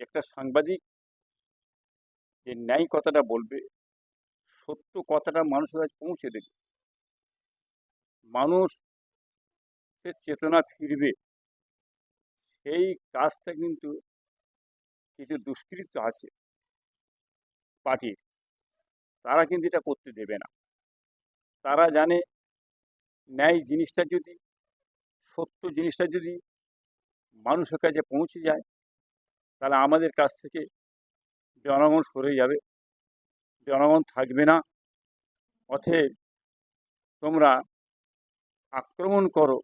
একটা সাংবাদিক যে ন্যায় কথাটা বলবে, সত্য কথাটা মানুষের কাছে পৌঁছে দেবে। মানুষ সে চেতনা ফিরবে, সেই কাজটা কিন্তু কিছু দুষ্কৃত আছে পার্টির। তারা কিন্তু এটা করতে দেবে না। তারা জানে ন্যায় জিনিসটা যদি, সত্য জিনিসটা যদি মানুষের কাছে পৌঁছে যায় তাহলে আমাদের কাছ থেকে জনগণ সরে যাবে। জনগণ থাকবে না। অতএব তোমরা আক্রমণ করো,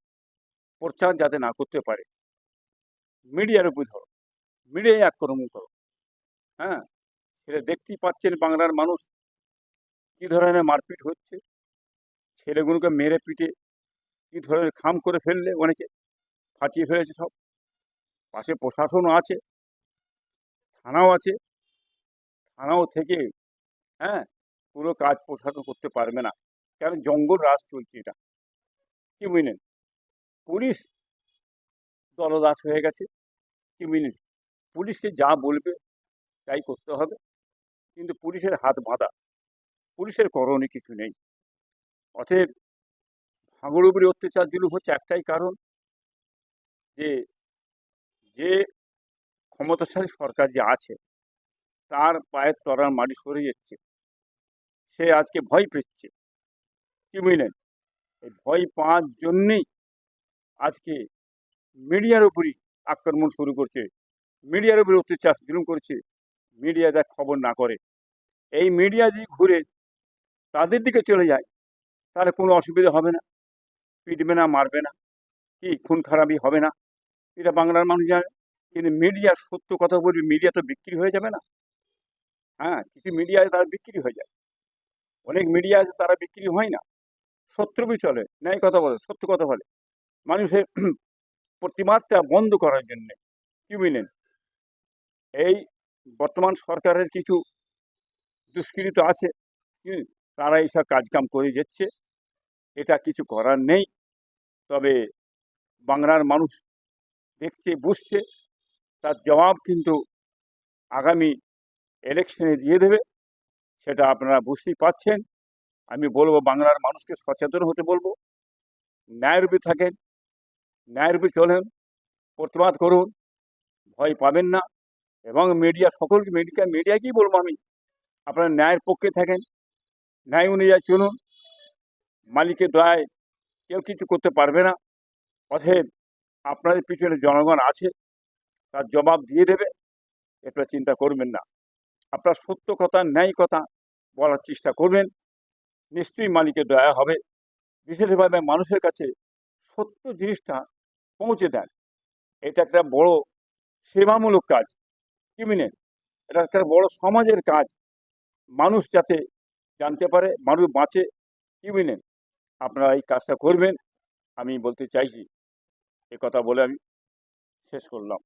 প্রচার যাতে না করতে পারে। মিডিয়ার উপর ধরো মিডিয়ায় আক্রমণ করো। হ্যাঁ? সেটা দেখতেই পাচ্ছেন বাংলার মানুষ কী ধরনের মারপিট হচ্ছে। ছেলেগুলোকে মেরে পিটে কী ধরনের খাম করে ফেললে অনেকে, ফাটিয়ে ফেলেছে সব। পাশে প্রশাসনও আছে। থানাও আছে। থানাও থেকে হ্যাঁ পুরো কাজ প্রশাসন করতে পারবে না। কারণ জঙ্গল রাজ চলছে এটা। কি বুঝলেন? পুলিশ দলদাস হয়ে গেছে। কি বুঝলেন? পুলিশকে যা বলবে, তাই করতে হবে। কিন্তু পুলিশের হাত বাঁধা। পুলিশের করণে কিছু নেই। অতএব ভাঙড় উপরে অত্যাচার জুলুম হচ্ছে একটাই কারণ যে যে ক্ষমতাশালী সরকার যে আছে, তার পায়ের তলার মাটি সরে যাচ্ছে। সে আজকে ভয় পেচ্ছে। কি বুঝলেন? এই ভয় পাওয়ার জন্যেই আজকে মিডিয়ার উপরই আক্রমণ শুরু করছে। মিডিয়ার উপরে অত্যাচার জুলুম করছে। মিডিয়া দেখ খবর না করে। এই মিডিয়া যদি ঘুরে তাদের দিকে চলে যায়, তাহলে কোনো অসুবিধা হবে না। পিটবে না, মারবে না। কি, খুন খারাপই হবে না। এটা বাংলার মানুষ জানে। কিন্তু মিডিয়া সত্য কথা বলবে মিডিয়া তো বিক্রি হয়ে যাবে না। হ্যাঁ কিছু মিডিয়ায় তারা বিক্রি হয়ে যায়। অনেক মিডিয়া আছে তারা বিক্রি হয় না। সত্যবি চলে, ন্যায় কথা বলে, সত্য কথা বলে। মানুষের প্রতিবাদটা বন্ধ করার জন্যে কি বুঝলেন এই বর্তমান সরকারের কিছু দুষ্কৃত আছে তারা এইসব কাজকাম করে যাচ্ছে। এটা কিছু করার নেই। তবে বাংলার মানুষ দেখছে, বুঝছে। তার জবাব কিন্তু আগামী ইলেকশনে দিয়ে দেবে, সেটা আপনারা বুঝতেই পাচ্ছেন আমি বলব, বাংলার মানুষকে সচেতন হতে বলব। ন্যায়রূপে থাকেন, ন্যায়রূপে চলেন, প্রতিবাদ করুন, ভয় পাবেন না এবং মিডিয়া সকলকে মিডিয়া মিডিয়াকেই বলব আমি? আপনারা ন্যায়ের পক্ষে থাকেন, ন্যায় অনুযায়ী চলুন, মালিকের দয়ায় কেউ কিছু করতে পারবে না। অতএব আপনাদের পিছনে জনগণ আছে তার জবাব দিয়ে দেবে। এটা চিন্তা করবেন না। আপনার সত্য কথা, ন্যায় কথা বলার চেষ্টা করবেন। নিশ্চয়ই মালিকের দয়া হবে। বিশেষভাবে মানুষের কাছে সত্য জিনিসটা পৌঁছে দেন। এটা একটা বড় সেবামূলক কাজ। কি মিনেন এটা একটা বড় সমাজের কাজ। মানুষ যাতে জানতে পারে, মানুষ বাঁচে, কি বুঝলেন আপনারা এই কাজটা করবেন। আমি বলতে চাইছি, এ কথা বলে আমি শেষ করলাম।